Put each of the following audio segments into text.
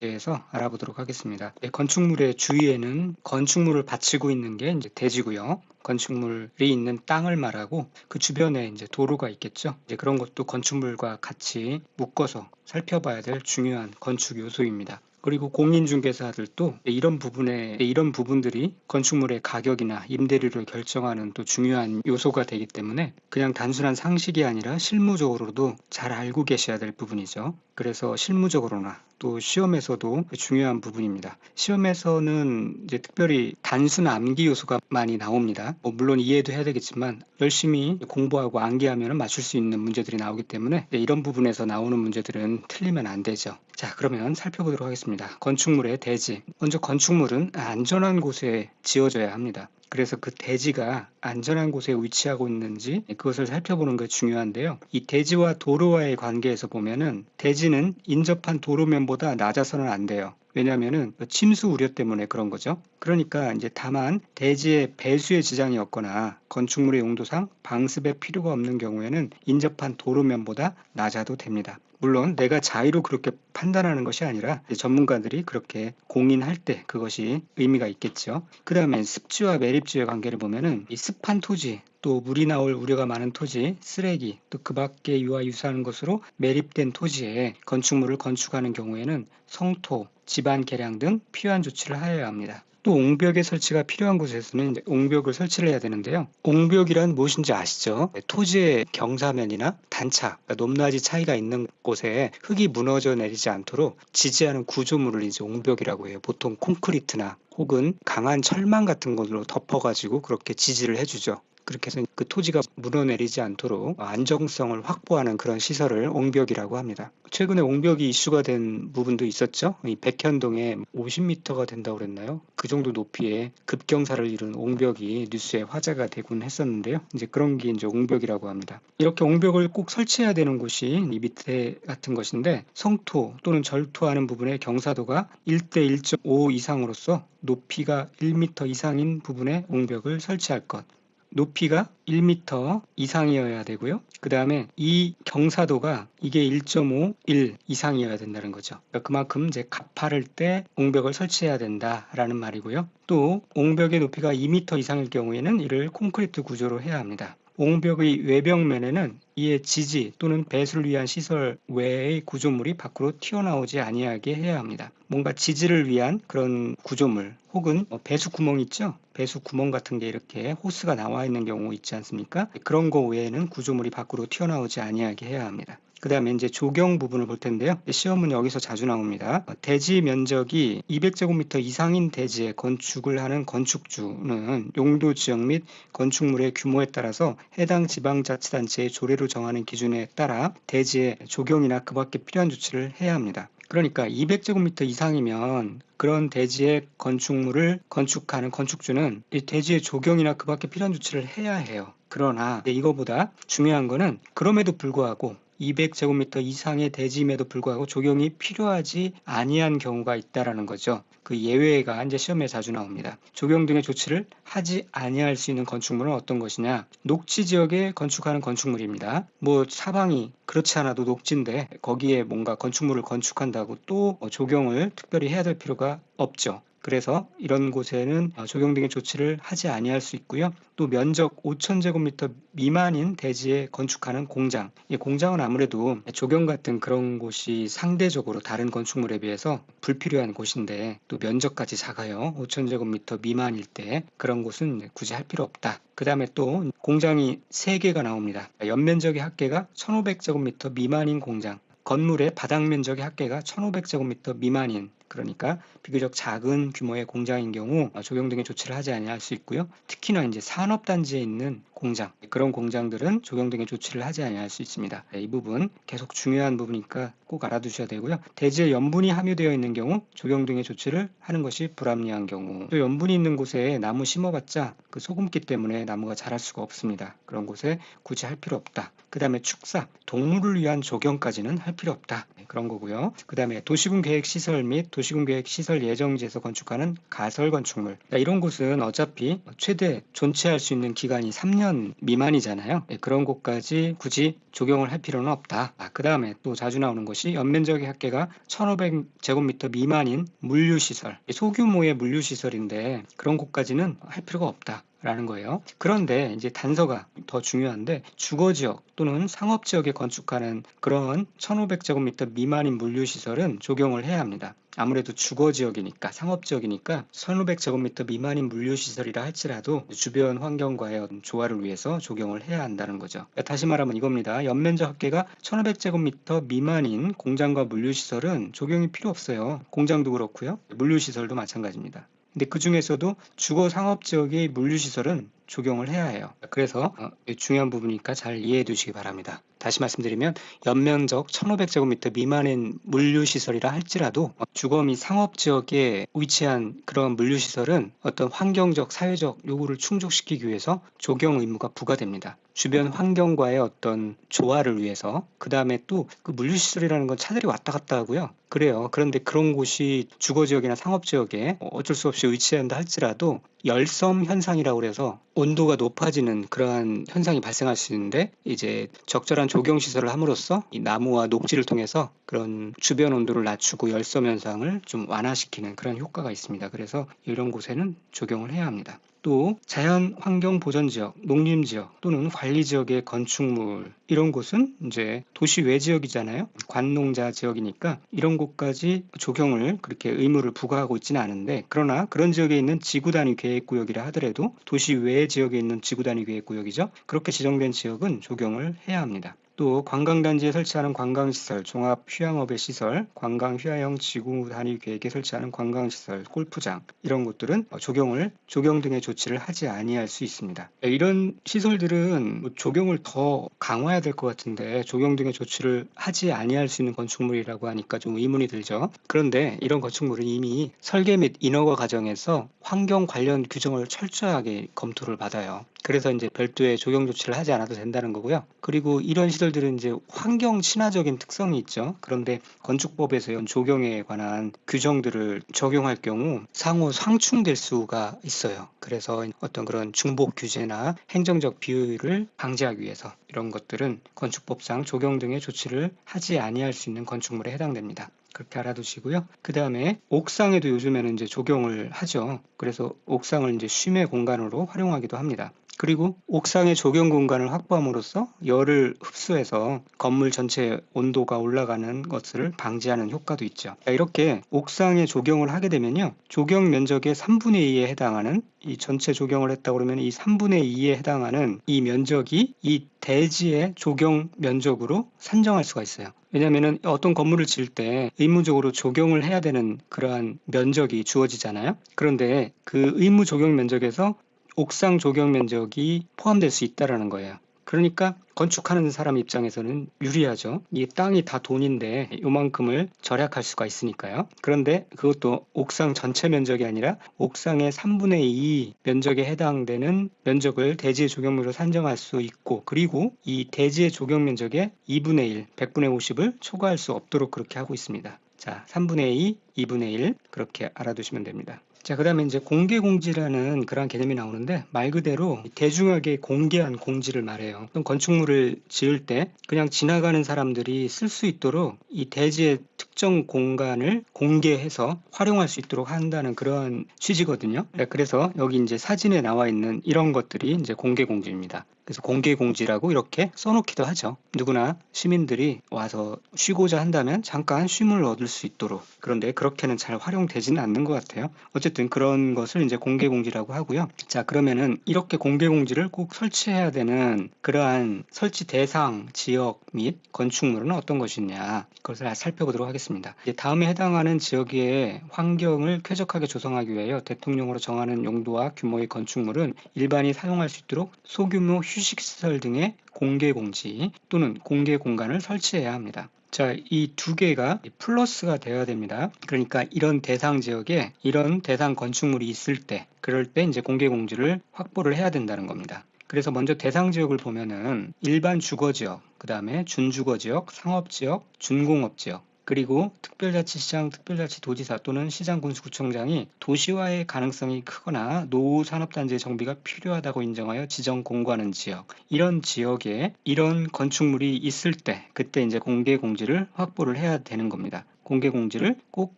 대해서 알아보도록 하겠습니다. 네, 건축물의 주위에는 건축물을 받치고 있는 게 이제 대지고요. 건축물이 있는 땅을 말하고 그 주변에 이제 도로가 있겠죠. 이제 그런 것도 건축물과 같이 묶어서 살펴봐야 될 중요한 건축 요소입니다. 그리고 공인중개사들도 이런 부분에 이런 부분들이 건축물의 가격이나 임대료를 결정하는 또 중요한 요소가 되기 때문에 그냥 단순한 상식이 아니라 실무적으로도 잘 알고 계셔야 될 부분이죠. 그래서 실무적으로나 또 시험에서도 중요한 부분입니다. 시험에서는 이제 특별히 단순 암기 요소가 많이 나옵니다. 뭐 물론 이해도 해야 되겠지만 열심히 공부하고 암기하면 맞출 수 있는 문제들이 나오기 때문에 이런 부분에서 나오는 문제들은 틀리면 안 되죠. 자 그러면 살펴보도록 하겠습니다. 건축물의 대지. 먼저 건축물은 안전한 곳에 지어져야 합니다. 그래서 그 대지가 안전한 곳에 위치하고 있는지 그것을 살펴보는 게 중요한데요. 이 대지와 도로와의 관계에서 보면은 대지는 인접한 도로면보다 낮아서는 안 돼요. 왜냐하면은 침수 우려 때문에 그런 거죠. 그러니까 이제 다만 대지의 배수의 지장이 없거나 건축물의 용도상 방습의 필요가 없는 경우에는 인접한 도로면보다 낮아도 됩니다. 물론 내가 자의로 그렇게 판단하는 것이 아니라 전문가들이 그렇게 공인할 때 그것이 의미가 있겠죠. 그 다음에 습지와 매립지의 관계를 보면은 이 습한 토지 또 물이 나올 우려가 많은 토지, 쓰레기, 또 그 밖에 유아 유사하는 것으로 매립된 토지에 건축물을 건축하는 경우에는 성토, 집안 개량 등 필요한 조치를 하여야 합니다. 또 옹벽의 설치가 필요한 곳에서는 옹벽을 설치를 해야 되는데요. 옹벽이란 무엇인지 아시죠? 토지의 경사면이나 단차, 그러니까 높낮이 차이가 있는 곳에 흙이 무너져 내리지 않도록 지지하는 구조물을 이제 옹벽이라고 해요. 보통 콘크리트나 혹은 강한 철망 같은 걸로 덮어가지고 그렇게 지지를 해주죠. 그렇게 해서 그 토지가 무너내리지 않도록 안정성을 확보하는 그런 시설을 옹벽이라고 합니다. 최근에 옹벽이 이슈가 된 부분도 있었죠. 이 백현동에 50m가 된다고 그랬나요? 그 정도 높이에 급경사를 이룬 옹벽이 뉴스에 화제가 되곤 했었는데요. 이제 그런 게 이제 옹벽이라고 합니다. 이렇게 옹벽을 꼭 설치해야 되는 곳이 이 밑에 같은 것인데 성토 또는 절토하는 부분의 경사도가 1대 1.5 이상으로서 높이가 1m 이상인 부분에 옹벽을 설치할 것. 높이가 1m 이상이어야 되고요. 그 다음에 이 경사도가 이게 1.5, 1 이상이어야 된다는 거죠. 그러니까 그만큼 이제 가파를 때 옹벽을 설치해야 된다라는 말이고요. 또 옹벽의 높이가 2m 이상일 경우에는 이를 콘크리트 구조로 해야 합니다. 옹벽의 외벽면에는 이에 지지 또는 배수를 위한 시설 외의 구조물이 밖으로 튀어나오지 아니하게 해야 합니다. 뭔가 지지를 위한 그런 구조물 혹은 뭐 배수 구멍 있죠? 배수 구멍 같은 게 이렇게 호스가 나와 있는 경우 있지 않습니까? 그런 거 외에는 구조물이 밖으로 튀어나오지 아니하게 해야 합니다. 그 다음에 이제 조경 부분을 볼 텐데요. 시험은 여기서 자주 나옵니다. 대지 면적이 200제곱미터 이상인 대지에 건축을 하는 건축주는 용도 지역 및 건축물의 규모에 따라서 해당 지방자치단체의 조례 로 정하는 기준에 따라 대지에 조경이나 그 밖에 필요한 조치를 해야 합니다. 그러니까 200제곱미터 이상이면 그런 대지의 건축물을 건축하는 건축주는 이 대지의 조경이나 그 밖에 필요한 조치를 해야 해요. 그러나 이거보다 중요한 거는 그럼에도 불구하고 200제곱미터 이상의 대지임에도 불구하고 조경이 필요하지 아니한 경우가 있다라는 거죠. 그 예외가 이제 시험에 자주 나옵니다. 조경 등의 조치를 하지 아니할 수 있는 건축물은 어떤 것이냐? 녹지 지역에 건축하는 건축물입니다. 뭐 사방이 그렇지 않아도 녹지인데 거기에 뭔가 건축물을 건축한다고 또 조경을 특별히 해야 될 필요가 없죠. 그래서 이런 곳에는 어, 조경 등의 조치를 하지 아니할 수 있고요. 또 면적 5,000제곱미터 미만인 대지에 건축하는 공장. 이 공장은 아무래도 조경 같은 그런 곳이 상대적으로 다른 건축물에 비해서 불필요한 곳인데 또 면적까지 작아요. 5,000제곱미터 미만일 때 그런 곳은 굳이 할 필요 없다. 그 다음에 또 공장이 3개가 나옵니다. 연면적의 합계가 1,500제곱미터 미만인 공장. 건물의 바닥 면적의 합계가 1,500제곱미터 미만인 그러니까 비교적 작은 규모의 공장인 경우 조경 등의 조치를 하지 아니할 수 있고요. 특히나 이제 산업단지에 있는 공장 그런 공장들은 조경 등의 조치를 하지 아니할 수 있습니다. 네, 이 부분 계속 중요한 부분이니까 꼭 알아두셔야 되고요. 대지에 염분이 함유되어 있는 경우 조경 등의 조치를 하는 것이 불합리한 경우 또 염분이 있는 곳에 나무 심어봤자 그 소금기 때문에 나무가 자랄 수가 없습니다. 그런 곳에 굳이 할 필요 없다. 그 다음에 축사, 동물을 위한 조경까지는 할 필요 없다. 네, 그런 거고요. 그 다음에 도시군 계획 시설 및 도시군 계획 시설 예정지에서 건축하는 가설 건축물. 그러니까 이런 곳은 어차피 최대 존치할 수 있는 기간이 3년 10년 미만이잖아요. 예, 그런 곳까지 굳이 적용을 할 필요는 없다. 아, 그 다음에 또 자주 나오는 것이 연면적의 합계가 1500제곱미터 미만인 물류시설, 소규모의 물류시설인데 그런 곳까지는 할 필요가 없다. 라는 거예요. 그런데 이제 단서가 더 중요한데 주거 지역 또는 상업 지역에 건축하는 그런 1500제곱미터 미만인 물류 시설은 적용을 해야 합니다. 아무래도 주거 지역이니까 상업 지역이니까 1500제곱미터 미만인 물류 시설이라 할지라도 주변 환경과의 조화를 위해서 적용을 해야 한다는 거죠. 다시 말하면 이겁니다. 연면적 합계가 1500제곱미터 미만인 공장과 물류 시설은 적용이 필요 없어요. 공장도 그렇고요. 물류 시설도 마찬가지입니다. 근데 그 중에서도 주거 상업 지역의 물류 시설은 적용을 해야 해요. 그래서 어, 중요한 부분이니까 잘 이해해 두시기 바랍니다. 다시 말씀드리면 연면적 1500제곱미터 미만인 물류시설이라 할지라도 주거 및 상업 지역에 위치한 그런 물류시설은 어떤 환경적, 사회적 요구를 충족시키기 위해서 적용 의무가 부과됩니다. 주변 환경과의 어떤 조화를 위해서 그 다음에 또 그 물류시설이라는 건 차들이 왔다 갔다 하고요. 그래요. 그런데 그런 곳이 주거 지역이나 상업 지역에 어쩔 수 없이 위치한다 할지라도 열섬 현상이라고 그래서 온도가 높아지는 그러한 현상이 발생할 수 있는데 이제 적절한 조경 시설을 함으로써 이 나무와 녹지를 통해서 그런 주변 온도를 낮추고 열섬 현상을 좀 완화시키는 그런 효과가 있습니다. 그래서 이런 곳에는 적용을 해야 합니다. 또 자연 환경 보전 지역, 농림 지역 또는 관리 지역의 건축물 이런 곳은 이제 도시 외 지역이잖아요. 관농자 지역이니까 이런 곳까지 조경을 그렇게 의무를 부과하고 있지는 않은데 그러나 그런 지역에 있는 지구 단위 계획 구역이라 하더라도 도시 외 지역에 있는 지구 단위 계획 구역이죠. 그렇게 지정된 지역은 적용을 해야 합니다. 또 관광단지에 설치하는 관광시설, 종합 휴양업의 시설, 관광 휴양형 지구 단위 계획에 설치하는 관광시설, 골프장 이런 곳들은 조경을 조경 등의 조치를 하지 아니할 수 있습니다. 이런 시설들은 뭐 조경을 더 강화해야 될 것 같은데 조경 등의 조치를 하지 아니할 수 있는 건축물이라고 하니까 좀 의문이 들죠. 그런데 이런 건축물은 이미 설계 및 인허가 과정에서 환경 관련 규정을 철저하게 검토를 받아요. 그래서 이제 별도의 조경 조치를 하지 않아도 된다는 거고요. 그리고 이런 시설 들은 이제 환경 친화적인 특성이 있죠. 그런데 건축법에서 조경에 관한 규정들을 적용할 경우 상호 상충될 수가 있어요. 그래서 어떤 그런 중복 규제나 행정적 비효율을 방지하기 위해서 이런 것들은 건축법상 조경 등의 조치를 하지 아니할 수 있는 건축물에 해당됩니다. 그렇게 알아두시고요. 그 다음에 옥상에도 요즘에는 이제 조경을 하죠. 그래서 옥상을 이제 쉼의 공간으로 활용하기도 합니다. 그리고 옥상의 조경 공간을 확보함으로써 열을 흡수해서 건물 전체 온도가 올라가는 것을 방지하는 효과도 있죠. 이렇게 옥상에 조경을 하게 되면요. 조경 면적의 3분의 2에 해당하는 이 전체 조경을 했다 그러면 이 3분의 2에 해당하는 이 면적이 이 대지의 조경 면적으로 산정할 수가 있어요. 왜냐하면 어떤 건물을 지을 때 의무적으로 조경을 해야 되는 그러한 면적이 주어지잖아요. 그런데 그 의무 조경 면적에서 옥상 조경 면적이 포함될 수 있다라는 거예요. 그러니까 건축하는 사람 입장에서는 유리하죠. 이 땅이 다 돈인데 요만큼을 절약할 수가 있으니까요. 그런데 그것도 옥상 전체 면적이 아니라 옥상의 3분의 2 면적에 해당되는 면적을 대지의 조경물로 산정할 수 있고 그리고 이 대지의 조경 면적의 2분의 1, 100분의 50을 초과할 수 없도록 그렇게 하고 있습니다. 자, 3분의 2, 2분의 1 그렇게 알아두시면 됩니다. 자, 그 다음에 이제 공개 공지라는 그런 개념이 나오는데 말 그대로 대중에게 공개한 공지를 말해요. 어떤 건축물을 지을 때 그냥 지나가는 사람들이 쓸 수 있도록 이 대지의 특정 공간을 공개해서 활용할 수 있도록 한다는 그런 취지거든요. 네, 그래서 여기 이제 사진에 나와 있는 이런 것들이 이제 공개 공지입니다. 그래서 공개 공지라고 이렇게 써놓기도 하죠. 누구나 시민들이 와서 쉬고자 한다면 잠깐 쉼을 얻을 수 있도록. 그런데 그렇게는 잘 활용되지는 않는 것 같아요. 어쨌든 그런 것을 이제 공개 공지라고 하고요. 자, 그러면은 이렇게 공개 공지를 꼭 설치해야 되는 그러한 설치 대상, 지역 및 건축물은 어떤 것이냐. 그것을 살펴보도록 하겠습니다. 다음에 해당하는 지역의 환경을 쾌적하게 조성하기 위하여 대통령으로 정하는 용도와 규모의 건축물은 일반이 사용할 수 있도록 소규모 휴 식시설 등의 공개 공지 또는 공개 공간을 설치해야 합니다. 자, 이 두 개가 플러스가 되어야 됩니다. 그러니까 이런 대상 지역에 이런 대상 건축물이 있을 때, 그럴 때 이제 공개 공지를 확보를 해야 된다는 겁니다. 그래서 먼저 대상 지역을 보면은 일반 주거 지역, 그 다음에 준주거 지역, 상업 지역, 준공업 지역, 그리고 특별자치시장, 특별자치도지사 또는 시장군수구청장이 도시화의 가능성이 크거나 노후 산업단지 정비가 필요하다고 인정하여 지정 공고하는 지역 이런 지역에 이런 건축물이 있을 때 그때 이제 공개 공지를 확보를 해야 되는 겁니다. 공개 공지를 꼭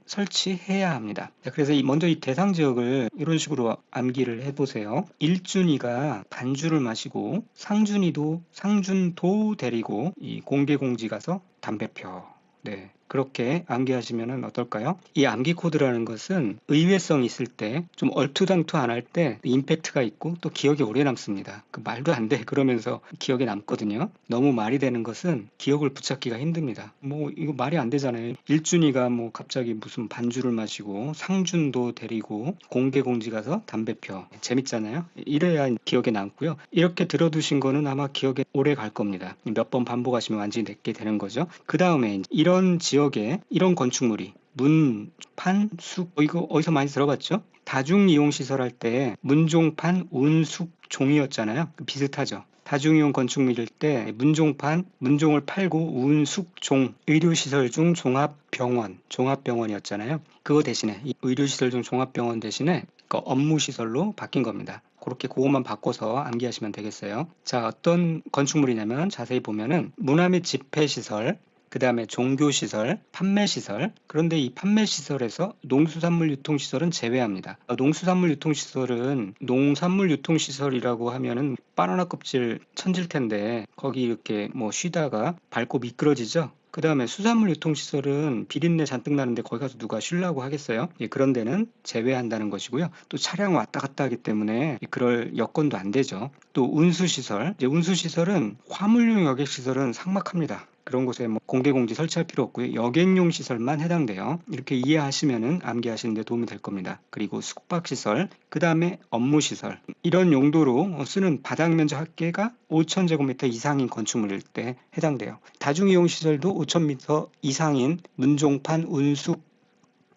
설치해야 합니다. 그래서 먼저 이 대상 지역을 이런 식으로 암기를 해보세요. 일준이가 반주를 마시고 상준이도 상준도 데리고 이 공개 공지 가서 담배 펴. 네. 그렇게 암기하시면 어떨까요? 이 암기 코드라는 것은 의외성이 있을 때 좀 얼투당투 안 할 때 임팩트가 있고 또 기억이 오래 남습니다. 그 말도 안 돼 그러면서 기억에 남거든요. 너무 말이 되는 것은 기억을 붙잡기가 힘듭니다. 뭐 이거 말이 안 되잖아요. 일준이가 뭐 갑자기 무슨 반주를 마시고 상준도 데리고 공개 공지 가서 담배 펴 재밌잖아요. 이래야 기억에 남고요. 이렇게 들어두신 거는 아마 기억에 오래 갈 겁니다. 몇 번 반복하시면 완전히 내게 되는 거죠. 그 다음에 이런 지역 지역에 이런 건축물이 문, 판, 숲 어, 이거 어디서 많이 들어봤죠? 다중이용 시설 할 때 문종판, 운숙, 종이었잖아요. 비슷하죠. 다중이용 건축물일 때 문종판, 문종을 팔고 운 숙, 종, 의료시설 중 종합병원, 종합병원이었잖아요. 그거 대신에 의료시설 중 종합병원 대신에 그 업무시설로 바뀐 겁니다. 그렇게 그것만 바꿔서 암기하시면 되겠어요. 자, 어떤 건축물이냐면 자세히 보면은 문화 및 집회시설, 그 다음에 종교시설, 판매시설. 그런데 이 판매시설에서 농수산물 유통시설은 제외합니다. 농수산물 유통시설은 농산물 유통시설이라고 하면은 바나나 껍질 천질 텐데 거기 이렇게 뭐 쉬다가 밟고 미끄러지죠? 그 다음에 수산물 유통시설은 비린내 잔뜩 나는데 거기 가서 누가 쉬려고 하겠어요? 예, 그런 데는 제외한다는 것이고요. 또 차량 왔다 갔다 하기 때문에 그럴 여건도 안 되죠. 또 운수시설, 이제 운수시설은 화물용 여객시설은 삭막합니다. 그런 곳에 뭐 공개 공지 설치할 필요 없고요. 여객용 시설만 해당돼요. 이렇게 이해하시면은 암기하시는데 도움이 될 겁니다. 그리고 숙박 시설, 그 다음에 업무 시설 이런 용도로 쓰는 바닥 면적 합계가 5,000제곱미터 이상인 건축물일 때 해당돼요. 다중 이용 시설도 5,000m 이상인 문종판 운숙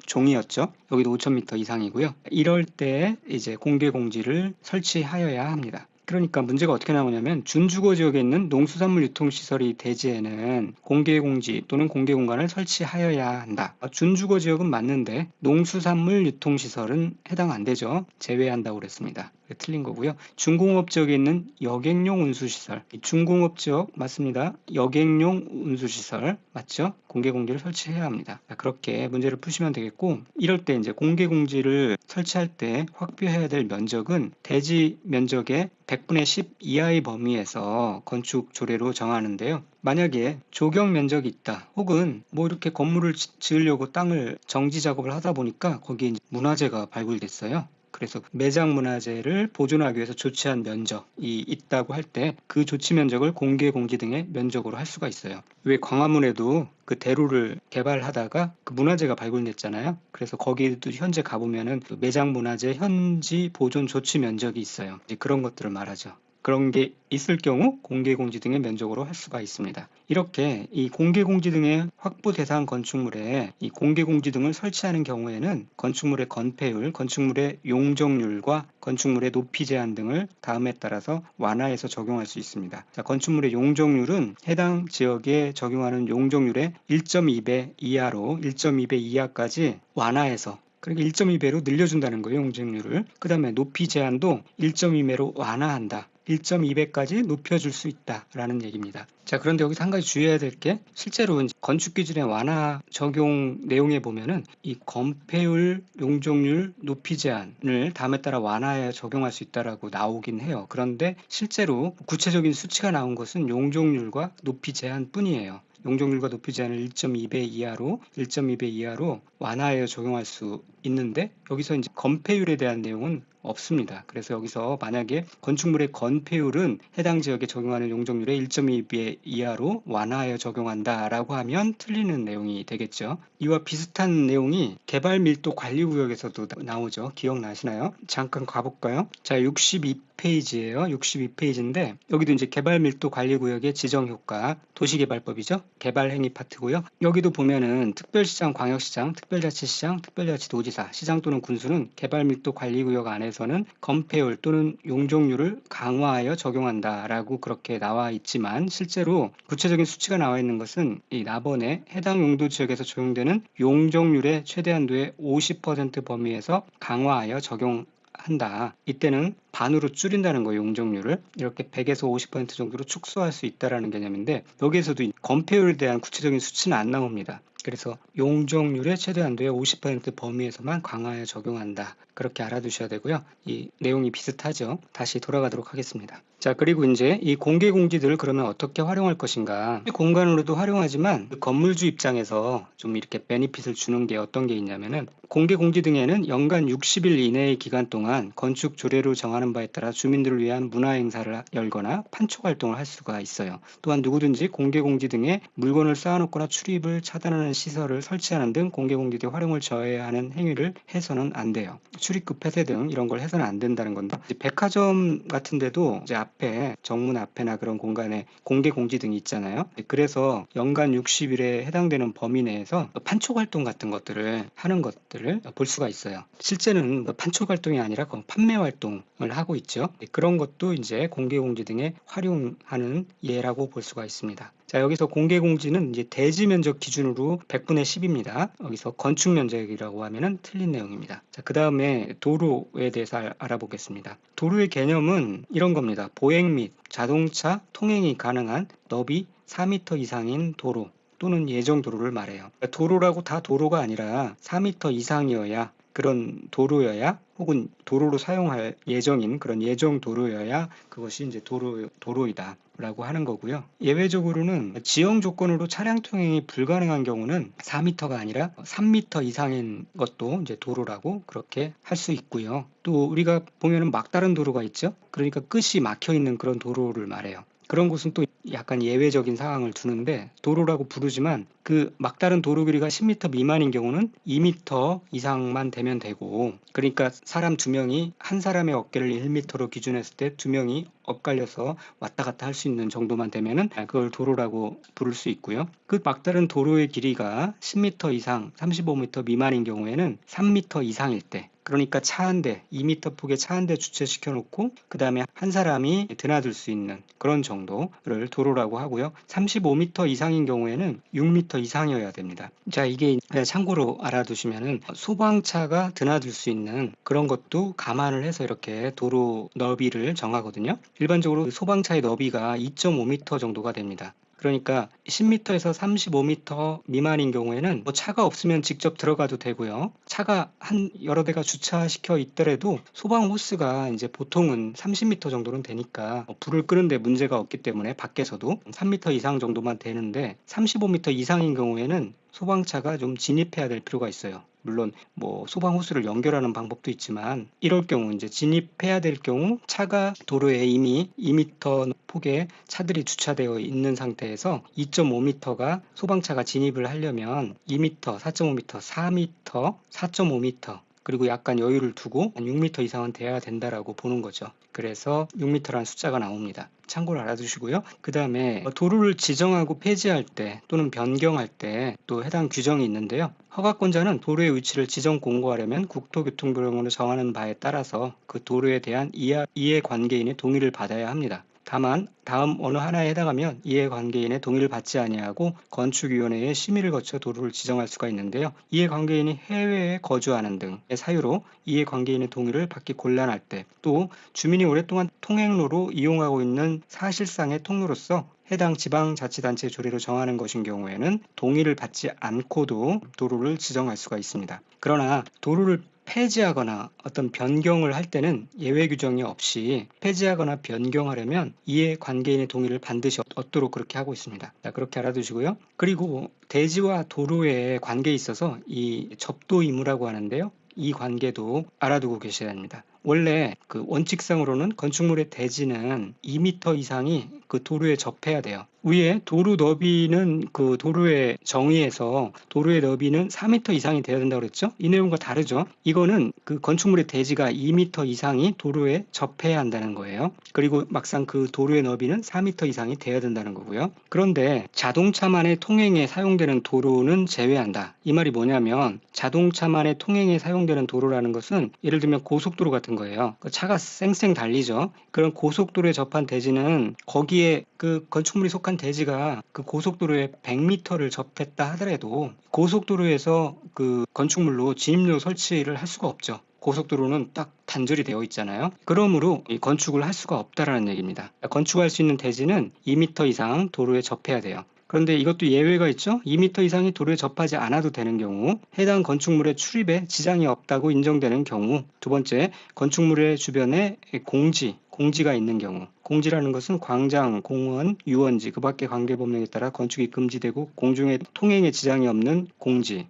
종이었죠. 여기도 5,000m 이상이고요. 이럴 때 이제 공개 공지를 설치하여야 합니다. 그러니까 문제가 어떻게 나오냐면 준주거 지역에 있는 농수산물 유통시설이 대지에는 공개공지 또는 공개공간을 설치하여야 한다. 준주거 지역은 맞는데 농수산물 유통시설은 해당 안 되죠. 제외한다고 그랬습니다. 틀린 거고요. 중공업 지역에 있는 여객용 운수시설. 중공업 지역 맞습니다. 여객용 운수시설 맞죠? 공개 공지를 설치해야 합니다. 그렇게 문제를 푸시면 되겠고 이럴 때 이제 공개 공지를 설치할 때 확보해야 될 면적은 대지 면적의 100분의 10 이하의 범위에서 건축 조례로 정하는데요. 만약에 조경 면적이 있다 혹은 뭐 이렇게 건물을 지으려고 땅을 정지 작업을 하다 보니까 거기에 문화재가 발굴됐어요. 그래서 매장 문화재를 보존하기 위해서 조치한 면적이 있다고 할 때 그 조치 면적을 공개 공지 등의 면적으로 할 수가 있어요. 왜 광화문에도 그 대로를 개발하다가 그 문화재가 발굴됐잖아요. 그래서 거기도 현재 가보면은 그 매장 문화재 현지 보존 조치 면적이 있어요. 이제 그런 것들을 말하죠. 그런 게 있을 경우 공개공지 등의 면적으로 할 수가 있습니다. 이렇게 이 공개공지 등의 확보 대상 건축물에 이 공개공지 등을 설치하는 경우에는 건축물의 건폐율, 건축물의 용적률과 건축물의 높이 제한 등을 다음에 따라서 완화해서 적용할 수 있습니다. 자, 건축물의 용적률은 해당 지역에 적용하는 용적률의 1.2배 이하로 1.2배 이하까지 완화해서 그러니까 1.2배로 늘려준다는 거예요, 용적률을. 그 다음에 높이 제한도 1.2배로 완화한다. 1.2배까지 높여줄 수 있다라는 얘기입니다. 자, 그런데 여기서 한 가지 주의해야 될 게 실제로 건축 기준의 완화 적용 내용에 보면은 이 건폐율, 용적률, 높이 제한을 다음에 따라 완화해 적용할 수 있다라고 나오긴 해요. 그런데 실제로 구체적인 수치가 나온 것은 용적률과 높이 제한뿐이에요. 용적률과 높이 제한을 1.2배 이하로 1.2배 이하로 완화하여 적용할 수 있는데 여기서 이제 건폐율에 대한 내용은 없습니다. 그래서 여기서 만약에 건축물의 건폐율은 해당 지역에 적용하는 용적률의 1.2배 이하로 완화하여 적용한다라고 하면 틀리는 내용이 되겠죠. 이와 비슷한 내용이 개발 밀도 관리 구역에서도 나오죠. 기억나시나요? 잠깐 가볼까요? 자, 62 페이지예요. 62페이지인데 여기도 이제 개발 밀도 관리 구역의 지정 효과 도시개발법이죠. 개발 행위 파트고요. 여기도 보면은 특별시장, 광역시장, 특별자치시장, 특별자치도지 시도지사, 시장 또는 군수는 개발 밀도 관리구역 안에서는 건폐율 또는 용적률을 강화하여 적용한다라고 그렇게 나와 있지만 실제로 구체적인 수치가 나와 있는 것은 이 나번에 해당 용도 지역에서 적용되는 용적률의 최대 한도의 50% 범위에서 강화하여 적용 한다. 이때는 반으로 줄인다는 거예요, 용적률을. 이렇게 100에서 50% 정도로 축소할 수 있다라는 개념인데 여기에서도 건폐율에 대한 구체적인 수치는 안 나옵니다. 그래서 용적률의 최대 한도의 50% 범위에서만 강화해 적용한다. 그렇게 알아두셔야 되고요. 이 내용이 비슷하죠. 다시 돌아가도록 하겠습니다. 자, 그리고 이제 이 공개 공지들을 그러면 어떻게 활용할 것인가? 공간으로도 활용하지만 그 건물주 입장에서 좀 이렇게 베니핏을 주는 게 어떤 게 있냐면은 공개 공지 등에는 연간 60일 이내의 기간 동안 건축 조례로 정하는 바에 따라 주민들을 위한 문화 행사를 열거나 판촉 활동을 할 수가 있어요. 또한 누구든지 공개 공지 등에 물건을 쌓아놓거나 출입을 차단하는 시설을 설치하는 등 공개 공지대 활용을 저해하는 행위를 해서는 안 돼요. 출입구 폐쇄 등 이런 걸 해서는 안 된다는 건데 백화점 같은 데도 이제 앞에 정문 앞에나 그런 공간에 공개 공지 등이 있잖아요. 그래서 연간 60일에 해당되는 범위 내에서 판촉 활동 같은 것들을 하는 것들을 볼 수가 있어요. 실제는 판촉 활동이 아니라 판매 활동을 하고 있죠. 그런 것도 이제 공개 공지 등에 활용하는 예라고 볼 수가 있습니다. 자, 여기서 공개 공지는 이제 대지 면적 기준으로 100분의 10입니다. 여기서 건축 면적이라고 하면은 틀린 내용입니다. 자, 그 다음에 도로에 대해서 알, 알아보겠습니다. 도로의 개념은 이런 겁니다. 보행 및 자동차 통행이 가능한 너비 4m 이상인 도로 또는 예정 도로를 말해요. 도로라고 다 도로가 아니라 4m 이상이어야 그런 도로여야 혹은 도로로 사용할 예정인 그런 예정 도로여야 그것이 이제 도로 도로이다. 라고 하는 거고요. 예외적으로는 지형 조건으로 차량 통행이 불가능한 경우는 4m가 아니라 3m 이상인 것도 이제 도로라고 그렇게 할 수 있고요. 또 우리가 보면은 막다른 도로가 있죠. 그러니까 끝이 막혀 있는 그런 도로를 말해요. 그런 곳은 또 약간 예외적인 상황을 두는데 도로라고 부르지만 그 막다른 도로 길이가 10m 미만인 경우는 2m 이상만 되면 되고 그러니까 사람 두 명이 한 사람의 어깨를 1m로 기준했을 때 두 명이 엇갈려서 왔다 갔다 할 수 있는 정도만 되면은 그걸 도로라고 부를 수 있고요. 그 막다른 도로의 길이가 10m 이상, 35m 미만인 경우에는 3m 이상일 때 그러니까 차 한 대, 2m 폭의 차 한 대 주차시켜 놓고 그 다음에 한 사람이 드나들 수 있는 그런 정도를 도로라고 하고요. 35m 이상인 경우에는 6m 이상이어야 됩니다. 자, 이게 참고로 알아두시면은 소방차가 드나들 수 있는 그런 것도 감안을 해서 이렇게 도로 너비를 정하거든요. 일반적으로 소방차의 너비가 2.5m 정도가 됩니다. 그러니까 10m에서 35m 미만인 경우에는 뭐 차가 없으면 직접 들어가도 되고요. 차가 한 여러 대가 주차시켜 있더라도 소방 호스가 이제 보통은 30m 정도는 되니까 뭐 불을 끄는데 문제가 없기 때문에 밖에서도 3m 이상 정도만 되는데 35m 이상인 경우에는 소방차가 좀 진입해야 될 필요가 있어요. 물론 뭐 소방 호스를 연결하는 방법도 있지만 이럴 경우 이제 진입해야 될 경우 차가 도로에 이미 2m 폭의 차들이 주차되어 있는 상태에서 2.5m가 소방차가 진입을 하려면 2m, 4.5m, 4m, 4.5m 그리고 약간 여유를 두고 6m 이상은 돼야 된다라고 보는 거죠. 그래서 6m라는 숫자가 나옵니다. 참고로 알아두시고요. 그 다음에 도로를 지정하고 폐지할 때 또는 변경할 때 또 해당 규정이 있는데요. 허가권자는 도로의 위치를 지정 공고하려면 국토교통부령으로 정하는 바에 따라서 그 도로에 대한 이해 관계인의 동의를 받아야 합니다. 다만 다음 어느 하나에 해당하면 이해관계인의 동의를 받지 아니하고 건축위원회의 심의를 거쳐 도로를 지정할 수가 있는데요. 이해관계인이 해외에 거주하는 등의 사유로 이해관계인의 동의를 받기 곤란할 때 또 주민이 오랫동안 통행로로 이용하고 있는 사실상의 통로로서 해당 지방자치단체 조례로 정하는 것인 경우에는 동의를 받지 않고도 도로를 지정할 수가 있습니다. 그러나 도로를 폐지하거나 어떤 변경을 할 때는 예외 규정이 없이 폐지하거나 변경하려면 이해 관계인의 동의를 반드시 얻도록 그렇게 하고 있습니다. 자, 그렇게 알아두시고요. 그리고 대지와 도로의 관계에 있어서 이 접도 의무라고 하는데요. 이 관계도 알아두고 계셔야 합니다. 원래 그 원칙상으로는 건축물의 대지는 2m 이상이 그 도로에 접해야 돼요. 위에 도로 너비는 그 도로의 정의에서 도로의 너비는 4m 이상이 돼야 된다고 그랬죠? 이 내용과 다르죠? 이거는 그 건축물의 대지가 2m 이상이 도로에 접해야 한다는 거예요. 그리고 막상 그 도로의 너비는 4m 이상이 돼야 된다는 거고요. 그런데 자동차만의 통행에 사용되는 도로는 제외한다. 이 말이 뭐냐면 자동차만의 통행에 사용되는 도로라는 것은 예를 들면 고속도로 같은 거예요. 그 차가 쌩쌩 달리죠. 그런 고속도로에 접한 대지는 거기에 그 건축물이 속한 대지가 그 고속도로에 100m를 접했다 하더라도 고속도로에서 그 건축물로 진입로 설치를 할 수가 없죠. 고속도로는 딱 단절이 되어 있잖아요. 그러므로 이 건축을 할 수가 없다라는 얘기입니다. 건축할 수 있는 대지는 2m 이상 도로에 접해야 돼요. 그런데 이것도 예외가 있죠. 2m 이상이 도로에 접하지 않아도 되는 경우, 해당 건축물의 출입에 지장이 없다고 인정되는 경우, 두 번째, 건축물의 주변에 공지, 공지가 있는 경우, 공지라는 것은 광장, 공원, 유원지, 그 밖의 관계 법령에 따라 건축이 금지되고 공중의 통행에 지장이 없는 공지,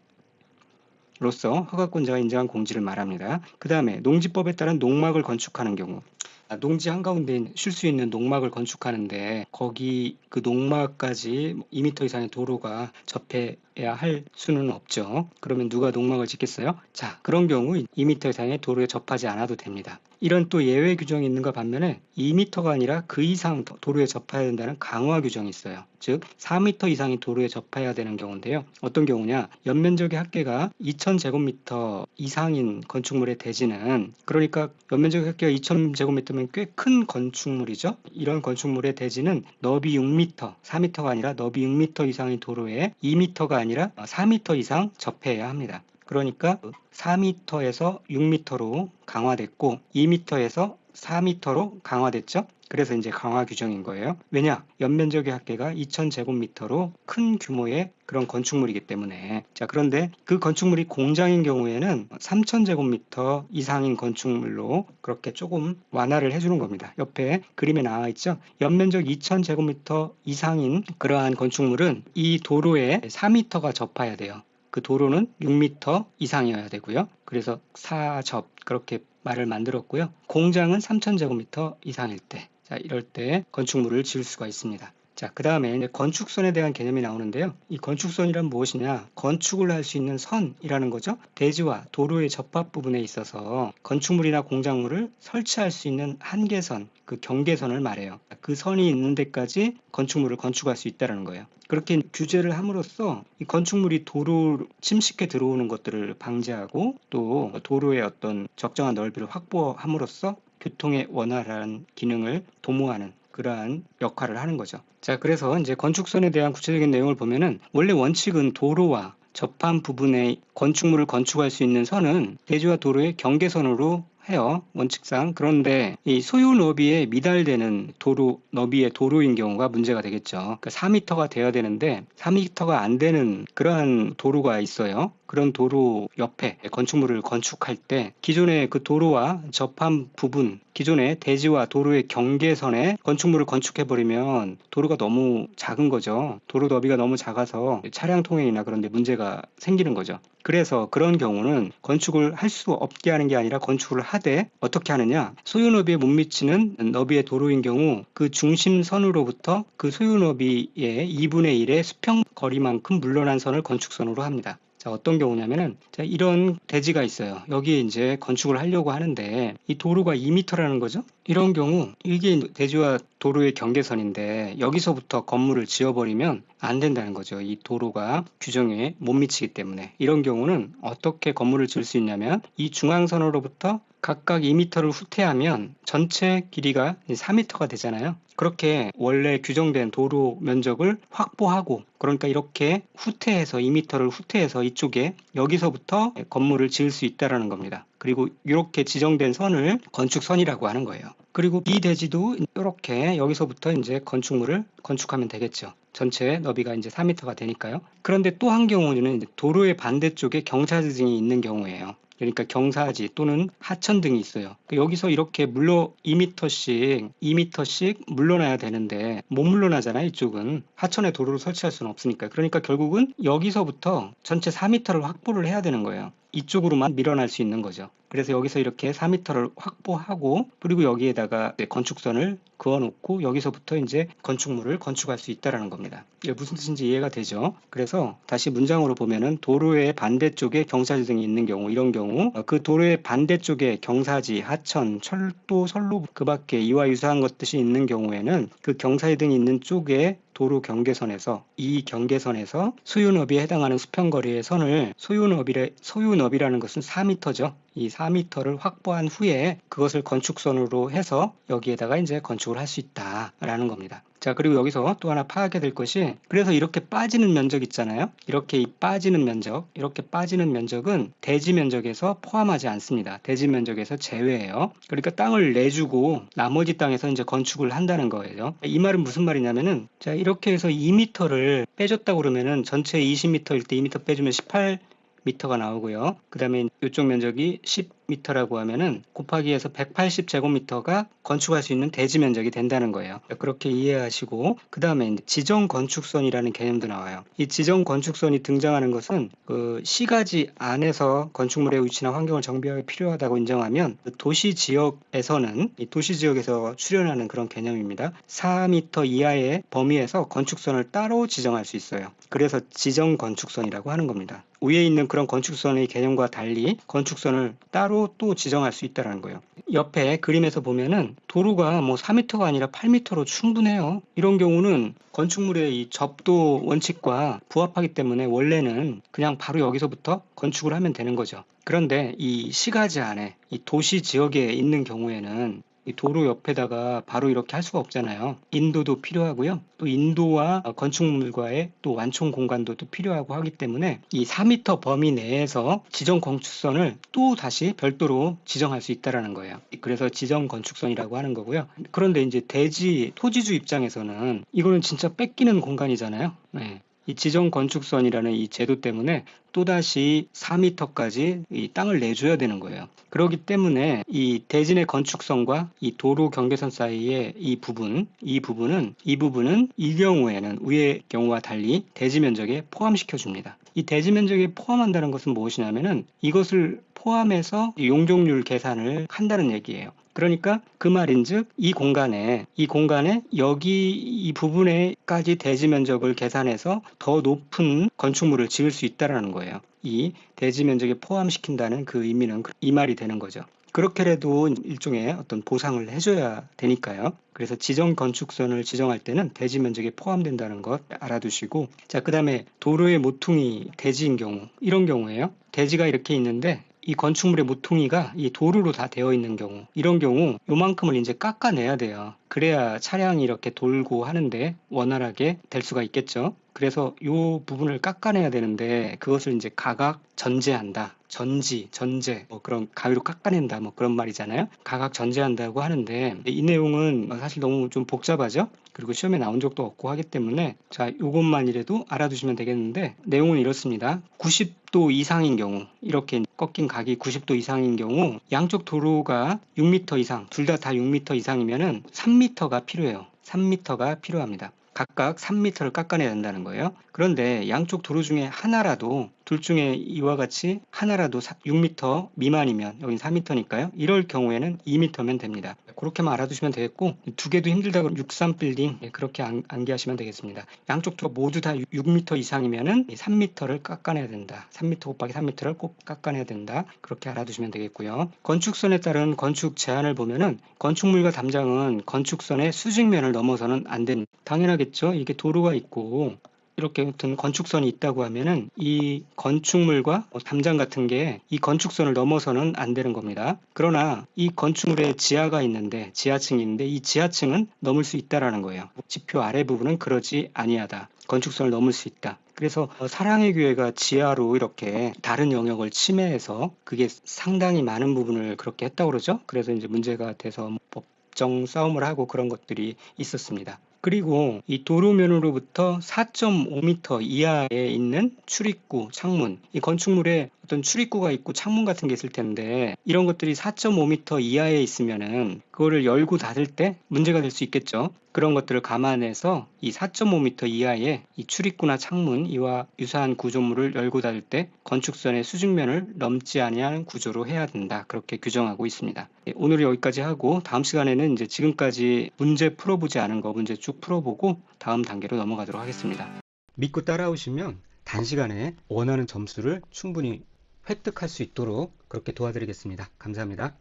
로서 허가권자가 인정한 공지를 말합니다. 그 다음에 농지법에 따른 농막을 건축하는 경우 아, 농지 한가운데 쉴 수 있는 농막을 건축하는데 거기 그 농막까지 2m 이상의 도로가 접해야 할 수는 없죠. 그러면 누가 농막을 짓겠어요? 자, 그런 경우 2m 이상의 도로에 접하지 않아도 됩니다. 이런 또 예외 규정이 있는가 반면에 2m가 아니라 그 이상 도로에 접해야 된다는 강화 규정이 있어요. 즉 4m 이상이 도로에 접해야 되는 경우인데요. 어떤 경우냐? 연면적의 합계가 2000제곱미터 이상인 건축물의 대지는 그러니까 연면적의 합계가 2000제곱미터면 꽤 큰 건축물이죠. 이런 건축물의 대지는 너비 6m, 4m가 아니라 너비 6m 이상의 도로에 2m가 아니라 4m 이상 접해야 합니다. 그러니까 4m에서 6m로 강화됐고 2m에서 4m로 강화됐죠. 그래서 이제 강화 규정인 거예요. 왜냐? 연면적의 합계가 2000제곱미터로 큰 규모의 그런 건축물이기 때문에. 자, 그런데 그 건축물이 공장인 경우에는 3000제곱미터 이상인 건축물로 그렇게 조금 완화를 해주는 겁니다. 옆에 그림에 나와 있죠. 연면적 2000제곱미터 이상인 그러한 건축물은 이 도로에 4m가 접해야 돼요. 그 도로는 6m 이상이어야 되고요. 그래서 사접 그렇게 말을 만들었고요. 공장은 3,000제곱미터 이상일 때, 자 이럴 때 건축물을 지을 수가 있습니다. 자, 그 다음에 건축선에 대한 개념이 나오는데요. 이 건축선이란 무엇이냐? 건축을 할 수 있는 선이라는 거죠. 대지와 도로의 접합 부분에 있어서 건축물이나 공작물을 설치할 수 있는 한계선, 그 경계선을 말해요. 그 선이 있는 데까지 건축물을 건축할 수 있다는 거예요. 그렇게 규제를 함으로써 이 건축물이 도로 침식해 들어오는 것들을 방지하고 또 도로의 어떤 적정한 넓이를 확보함으로써 교통의 원활한 기능을 도모하는 그러한 역할을 하는 거죠. 자, 그래서 이제 건축선에 대한 구체적인 내용을 보면은 원래 원칙은 도로와 접한 부분에 건축물을 건축할 수 있는 선은 대지와 도로의 경계선으로 해요. 원칙상. 그런데 이 소유 너비에 미달되는 도로, 너비의 도로인 경우가 문제가 되겠죠. 그러니까 4m가 돼야 되는데 4m가 안 되는 그러한 도로가 있어요. 그런 도로 옆에 건축물을 건축할 때 기존의 그 도로와 접한 부분, 기존의 대지와 도로의 경계선에 건축물을 건축해 버리면 도로가 너무 작은 거죠. 도로 너비가 너무 작아서 차량 통행이나 그런 데 문제가 생기는 거죠. 그래서 그런 경우는 건축을 할 수 없게 하는 게 아니라 건축을 하되 어떻게 하느냐 소유 너비에 못 미치는 너비의 도로인 경우 그 중심선으로부터 그 소유 너비의 2분의 1의 수평 거리만큼 물러난 선을 건축선으로 합니다. 자, 어떤 경우냐면은, 자, 이런 대지가 있어요. 여기에 이제 건축을 하려고 하는데, 이 도로가 2m라는 거죠? 이런 경우, 이게 대지와 도로의 경계선인데, 여기서부터 건물을 지어버리면 안 된다는 거죠. 이 도로가 규정에 못 미치기 때문에. 이런 경우는 어떻게 건물을 지을 수 있냐면, 이 중앙선으로부터 각각 2m를 후퇴하면 전체 길이가 4m가 되잖아요. 그렇게 원래 규정된 도로 면적을 확보하고 그러니까 이렇게 후퇴해서 2m를 후퇴해서 이쪽에 여기서부터 건물을 지을 수 있다라는 겁니다. 그리고 이렇게 지정된 선을 건축선이라고 하는 거예요. 그리고 이 대지도 이렇게 여기서부터 이제 건축물을 건축하면 되겠죠. 전체 너비가 이제 4m가 되니까요. 그런데 또 한 경우는 도로의 반대쪽에 경사지증이 있는 경우예요. 그러니까 경사지 또는 하천 등이 있어요. 그 여기서 이렇게 물러 2m씩 2m씩 물러나야 되는데 못 물러나잖아요. 이쪽은 하천에 도로를 설치할 수는 없으니까. 그러니까 결국은 여기서부터 전체 4m를 확보를 해야 되는 거예요. 이쪽으로만 밀어날 수 있는 거죠. 그래서 여기서 이렇게 4m를 확보하고 그리고 여기에다가 건축선을 그어놓고 여기서부터 이제 건축물을 건축할 수 있다라는 겁니다. 이게 무슨 뜻인지 이해가 되죠? 그래서 다시 문장으로 보면은 도로의 반대쪽에 경사지 등이 있는 경우 이런 경우 어, 그 도로의 반대쪽에 경사지, 하천, 철도, 선로 그 밖에 이와 유사한 것들이 있는 경우에는 그 경사지 등이 있는 쪽에 도로 경계선에서 이 경계선에서 소유너비에 해당하는 수평거리의 선을 소유너비래 소유너비라는 것은 4m죠. 이 4m를 확보한 후에 그것을 건축선으로 해서 여기에다가 이제 건축 을 할 수 있다라는 겁니다. 자, 그리고 여기서 또 하나 파악해야 될 것이 그래서 이렇게 빠지는 면적 있잖아요. 이렇게 이 빠지는 면적, 이렇게 빠지는 면적은 대지 면적에서 포함하지 않습니다. 대지 면적에서 제외해요. 그러니까 땅을 내주고 나머지 땅에서 이제 건축을 한다는 거예요. 이 말은 무슨 말이냐면은 자, 이렇게 해서 2m를 빼줬다 그러면은 전체 20m일 때 2m 빼주면 18 미터가 나오고요. 그 다음에 이쪽 면적이 10m라고 하면은 곱하기 해서 180제곱미터가 건축할 수 있는 대지 면적이 된다는 거예요. 그렇게 이해하시고 그 다음에 지정 건축선이라는 개념도 나와요. 이 지정 건축선이 등장하는 것은 그 시가지 안에서 건축물의 위치나 환경을 정비하기 필요하다고 인정하면 그 도시 지역에서는 이 도시 지역에서 출현하는 그런 개념입니다. 4m 이하의 범위에서 건축선을 따로 지정할 수 있어요. 그래서 지정 건축선이라고 하는 겁니다. 위에 있는 그런 건축선의 개념과 달리 건축선을 따로 또 지정할 수 있다는 거예요. 옆에 그림에서 보면은 도로가 뭐 4m가 아니라 8m로 충분해요. 이런 경우는 건축물의 이 접도 원칙과 부합하기 때문에 원래는 그냥 바로 여기서부터 건축을 하면 되는 거죠. 그런데 이 시가지 안에 이 도시 지역에 있는 경우에는 도로 옆에다가 바로 이렇게 할 수가 없잖아요. 인도도 필요하고요. 또 인도와 건축물과의 또 완충 공간도 또 필요하고 하기 때문에 이 4m 범위 내에서 지정 건축선을 또 다시 별도로 지정할 수 있다라는 거예요. 그래서 지정 건축선이라고 하는 거고요. 그런데 이제 대지 토지주 입장에서는 이거는 진짜 뺏기는 공간이잖아요. 네. 이 지정 건축선이라는 이 제도 때문에 또다시 4m까지 이 땅을 내줘야 되는 거예요. 그렇기 때문에 이 대진의 건축선과 이 도로 경계선 사이의 이 부분, 이 부분은 이 부분은 이 경우에는 위의 경우와 달리 대지 면적에 포함시켜 줍니다. 이 대지 면적에 포함한다는 것은 무엇이냐면은 이것을 포함해서 용적률 계산을 한다는 얘기예요. 그러니까 그 말인즉 이 공간에 이 공간에 여기 이 부분에까지 대지 면적을 계산해서 더 높은 건축물을 지을 수 있다라는 거예요. 이 대지 면적에 포함시킨다는 그 의미는 이 말이 되는 거죠. 그렇게라도 일종의 어떤 보상을 해줘야 되니까요. 그래서 지정 건축선을 지정할 때는 대지 면적에 포함된다는 것 알아두시고 자 그 다음에 도로의 모퉁이 대지인 경우 이런 경우에요. 대지가 이렇게 있는데 이 건축물의 모퉁이가 이 도로로 다 되어 있는 경우 이런 경우 요만큼을 이제 깎아내야 돼요. 그래야 차량이 이렇게 돌고 하는데 원활하게 될 수가 있겠죠. 그래서 요 부분을 깎아내야 되는데 그것을 이제 가각 전제한다. 전지, 전제, 뭐 그런 가위로 깎아낸다, 뭐 그런 말이잖아요. 가각 전제한다고 하는데 이 내용은 사실 너무 좀 복잡하죠. 그리고 시험에 나온 적도 없고 하기 때문에 자, 요것만이라도 알아두시면 되겠는데 내용은 이렇습니다. 90도 이상인 경우 이렇게 꺾인 각이 90도 이상인 경우 양쪽 도로가 6m 이상, 둘 다 다 6m 이상이면은 3m가 필요해요. 3m가 필요합니다. 각각 3m를 깎아내야 된다는 거예요. 그런데 양쪽 도로 중에 하나라도 둘 중에 이와 같이 하나라도 6m 미만이면 여긴 4m니까요. 이럴 경우에는 2m면 됩니다. 그렇게만 알아두시면 되겠고 두 개도 힘들다 그러면 63 빌딩 예, 그렇게 안, 안기하시면 되겠습니다. 양쪽 도로 모두 다 6m 이상이면은 3m를 깎아내야 된다. 3m 곱하기 3m를 꼭 깎아내야 된다. 그렇게 알아두시면 되겠고요. 건축선에 따른 건축 제한을 보면은 건축물과 담장은 건축선의 수직면을 넘어서는 안 됩니다. 당연하겠죠. 이게 도로가 있고 이렇게 어떤 건축선이 있다고 하면은 이 건축물과 뭐 담장 같은 게 이 건축선을 넘어서는 안 되는 겁니다. 그러나 이 건축물에 지하가 있는데 지하층이 있는데 이 지하층은 넘을 수 있다라는 거예요. 지표 아래 부분은 그러지 아니하다. 건축선을 넘을 수 있다. 그래서 사랑의 교회가 지하로 이렇게 다른 영역을 침해해서 그게 상당히 많은 부분을 그렇게 했다고 그러죠. 그래서 이제 문제가 돼서 법정 싸움을 하고 그런 것들이 있었습니다. 그리고 이 도로면으로부터 4.5m 이하에 있는 출입구, 창문, 이 건축물의 어떤 출입구가 있고 창문 같은 게 있을 텐데 이런 것들이 4.5m 이하에 있으면은 그거를 열고 닫을 때 문제가 될 수 있겠죠. 그런 것들을 감안해서 이 4.5m 이하의 이 출입구나 창문 이와 유사한 구조물을 열고 닫을 때 건축선의 수직면을 넘지 아니하는 구조로 해야 된다. 그렇게 규정하고 있습니다. 예, 오늘 여기까지 하고 다음 시간에는 이제 지금까지 문제 풀어보지 않은 거 문제 쭉 풀어보고 다음 단계로 넘어가도록 하겠습니다. 믿고 따라오시면 단시간에 원하는 점수를 충분히 획득할 수 있도록 그렇게 도와드리겠습니다. 감사합니다.